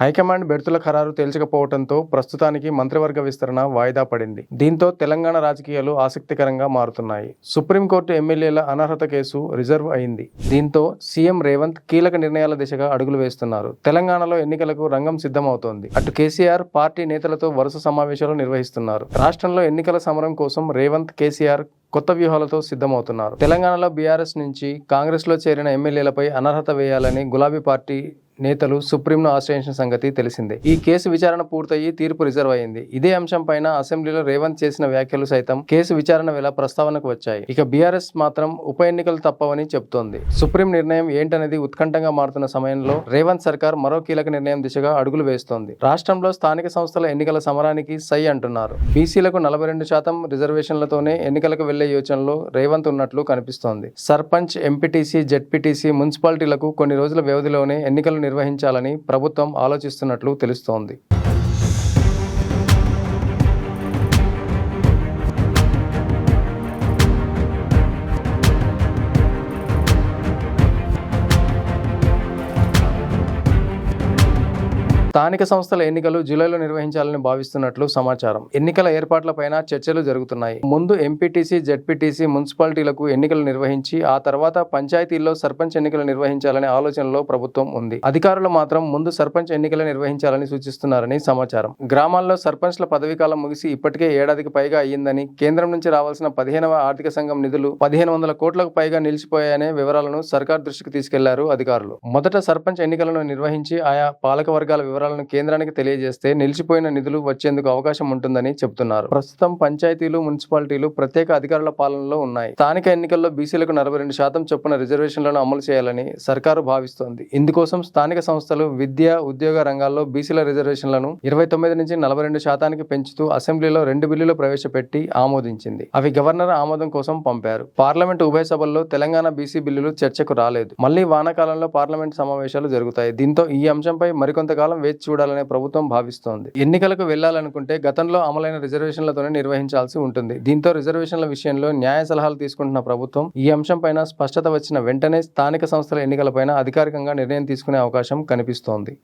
High command బెర్తుల ఖరారు తేల్చకపోవడంతో ప్రస్తుతానికి మంత్రివర్గ విస్తరణ వాయిదా పడింది. దీంతో తెలంగాణ రాజకీయాలు ఆసక్తికరంగా మారుతున్నాయి. సుప్రీంకోర్టు ఎమ్మెల్యేల అనర్హత కేసు రిజర్వ్ అయింది. దీంతో సీఎం రేవంత్ కీలక నిర్ణయాల దిశగా అడుగులు వేస్తున్నారు. తెలంగాణలో ఎన్నికలకు రంగం సిద్ధమవుతోంది. అటు కేసీఆర్ పార్టీ నేతలతో వరుస సమావేశాలు నిర్వహిస్తున్నారు. రాష్ట్రంలో ఎన్నికల సమరం కోసం రేవంత్ కేసీఆర్ కొత్త వ్యూహాలతో సిద్ధమవుతున్నారు. తెలంగాణలో బీఆర్ఎస్ నుంచి కాంగ్రెస్లో చేరిన ఎమ్మెల్యేలపై అనర్హత వేయాలని గులాబీ పార్టీ నేతలు సుప్రీంను ఆశ్రయించిన సంగతి తెలిసిందే. ఈ కేసు విచారణ పూర్తయి తీర్పు రిజర్వ్ అయింది ఇదే అంశం పైన అసెంబ్లీలో రేవంత్ చేసిన వ్యాఖ్యలు సైతం కేసు విచారణ వేళ ప్రస్తావనకు వచ్చాయి. ఇక బీఆర్ఎస్ మాత్రం ఉప ఎన్నికలు తప్పవని చెబుతోంది సుప్రీం నిర్ణయం ఏంటనేది ఉత్కంఠంగా మారుతున్న సమయంలో రేవంత్ సర్కార్ మరో కీలక నిర్ణయం దిశగా అడుగులు వేస్తోంది. రాష్ట్రంలో స్థానిక సంస్థల ఎన్నికల సమరానికి సై అంటున్నారు. బీసీలకు నలభై రెండు శాతం రిజర్వేషన్లతోనే ఎన్నికలకు వెళ్ళే యోచనలో రేవంత్ ఉన్నట్లు కనిపిస్తోంది. సర్పంచ్ ఎంపీటీసీ జెడ్పీటీసీ మున్సిపాలిటీలకు కొన్ని రోజుల వ్యవధిలోనే ఎన్నికలు నిర్వహించాలని ప్రభుత్వం ఆలోచిస్తున్నట్లు తెలుస్తోంది. స్థానిక సంస్థల ఎన్నికలు జూలైలో నిర్వహించాలని భావిస్తున్నట్లు సమాచారం. ఎన్నికల ఏర్పాట్లపైన చర్చలు జరుగుతున్నాయి. ముందు ఎంపీటీసీ జెడ్పీటీసీ మున్సిపాలిటీలకు ఎన్నికలు నిర్వహించి ఆ తర్వాత పంచాయతీల్లో సర్పంచ్ ఎన్నికలు నిర్వహించాలనే ఆలోచనలో ప్రభుత్వం ఉంది. అధికారులు మాత్రం ముందు సర్పంచ్ ఎన్నికలు నిర్వహించాలని సూచిస్తున్నారని సమాచారం. గ్రామాల్లో సర్పంచ్ల పదవీకాలం ముగిసి ఇప్పటికే ఏడాదికి పైగా అయ్యిందని కేంద్రం నుంచి రావాల్సిన పదిహేనవ ఆర్థిక సంఘం నిధులు పదిహేను వందల కోట్లకు పైగా నిలిచిపోయాయనే వివరాలను సర్కార్ దృష్టికి తీసుకెళ్ళారు అధికారులు. మొదట సర్పంచ్ ఎన్నికలను నిర్వహించి ఆయా పాలక వర్గాల వివరాలను కేంద్రానికి తెలియజేస్తే నిలిచిపోయిన నిధులు వచ్చేందుకు అవకాశం ఉంటుందని చెబుతున్నారు. ప్రస్తుతం పంచాయతీలు మున్సిపాలిటీలు ప్రత్యేక అధికారుల పాలనలో ఉన్నాయి. స్థానిక ఎన్నికల్లో బీసీలకు నలభై రెండు శాతం చొప్పున రిజర్వేషన్లను అమలు చేయాలని సర్కారు భావిస్తోంది. ఇందుకోసం స్థానిక సంస్థలు విద్య ఉద్యోగ రంగాల్లో బీసీల రిజర్వేషన్లను ఇరవై తొమ్మిది నుంచి నలభై రెండు శాతానికి పెంచుతూ అసెంబ్లీలో రెండు బిల్లులు ప్రవేశపెట్టి ఆమోదించింది. అవి గవర్నర్ ఆమోదం కోసం పంపారు. పార్లమెంట్ ఉభయ సభల్లో తెలంగాణ బీసీ బిల్లులు చర్చకు రాలేదు. మళ్ళీ వానాకాలంలో పార్లమెంట్ సమావేశాలు జరుగుతాయి. దీంతో ఈ అంశంపై మరికొంతకాలం వేచి వేచి చూడాలనే ప్రభుత్వం భావిస్తోంది. ఎన్నికలకు వెళ్ళాలనుకుంటే గతంలో అమలైన రిజర్వేషన్లతోనే నిర్వహించాల్సి ఉంటుంది. దీంతో రిజర్వేషన్ల విషయంలో న్యాయ సలహాలు తీసుకుంటున్న ప్రభుత్వం ఈ అంశంపైన స్పష్టత వచ్చిన వెంటనే స్థానిక సంస్థల ఎన్నికలపైన అధికారికంగా నిర్ణయం తీసుకునే అవకాశం కనిపిస్తోంది.